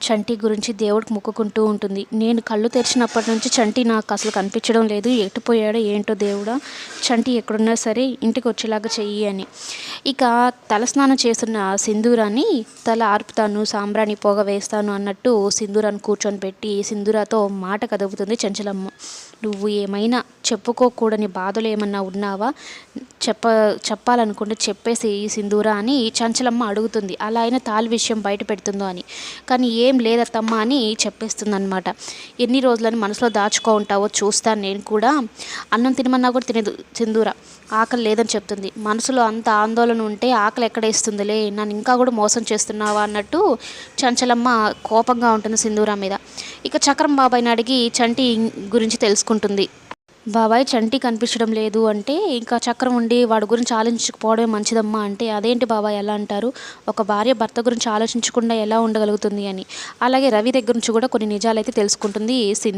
చంటి గురించి దేవుడికి మొక్కుకుంటూ ఉంటుంది. నేను కళ్ళు తెరిచినప్పటి నుంచి చంటి నాకు అసలు కనిపించడం లేదు. ఎటుపోయాడో ఏంటో దేవుడా? చంటి ఎక్కడున్నా సరే ఇంటికి వచ్చేలాగా చెయ్యి అని. ఇక తలస్నానం చేస్తున్న సింధూరాన్ని తల ఆర్పుతాను సాంబ్రాణి పొగ వేస్తాను అన్నట్టు సింధూరాన్ని కూర్చొని పెట్టి సింధూరాతో మాట కదుపుతుంది చంచలమ్మ. నువ్వు ఏమైనా చెప్పుకోకూడని బాధలు ఏమన్నా ఉన్నావా? చెప్ప చెప్పాలనుకుంటే చెప్పేసి ఈ సింధూరా అని చంచలమ్మ అడుగుతుంది. అలా అయినా తాళి విషయం బయట పెడుతుందో అని. కానీ ఏం లేదత్తమ్మ అని చెప్పేస్తుందనమాట ఎన్ని రోజులని మనసులో దాచుకో ఉంటావో చూస్తాను నేను కూడా. అన్నం తినమన్నా కూడా తినదు సింధూర. ఆకలి లేదని చెప్తుంది. మనసులో అంత ఆందోళన ఉంటే ఆకలి ఎక్కడేస్తుందిలే నన్ను ఇంకా కూడా మోసం చేస్తున్నావా అన్నట్టు చంచలమ్మ కోపంగా ఉంటుంది సింధూరా మీద. ఇక చక్రం బాబాయ్ని అడిగి చంటి గురించి తెలుసుకుంటుంది. బాబాయ్ చంటి కనిపించడం లేదు అంటే ఇంకా చక్రం ఉండి వాడి గురించి ఆలోచించకపోవడమే మంచిదమ్మా అంటే అదేంటి బాబాయ్ ఎలా అంటారు? ఒక భార్య భర్త గురించి ఆలోచించకుండా ఎలా ఉండగలుగుతుంది అని. అలాగే రవి దగ్గర నుంచి కూడా కొన్ని నిజాలు అయితే తెలుసుకుంటుంది సింధు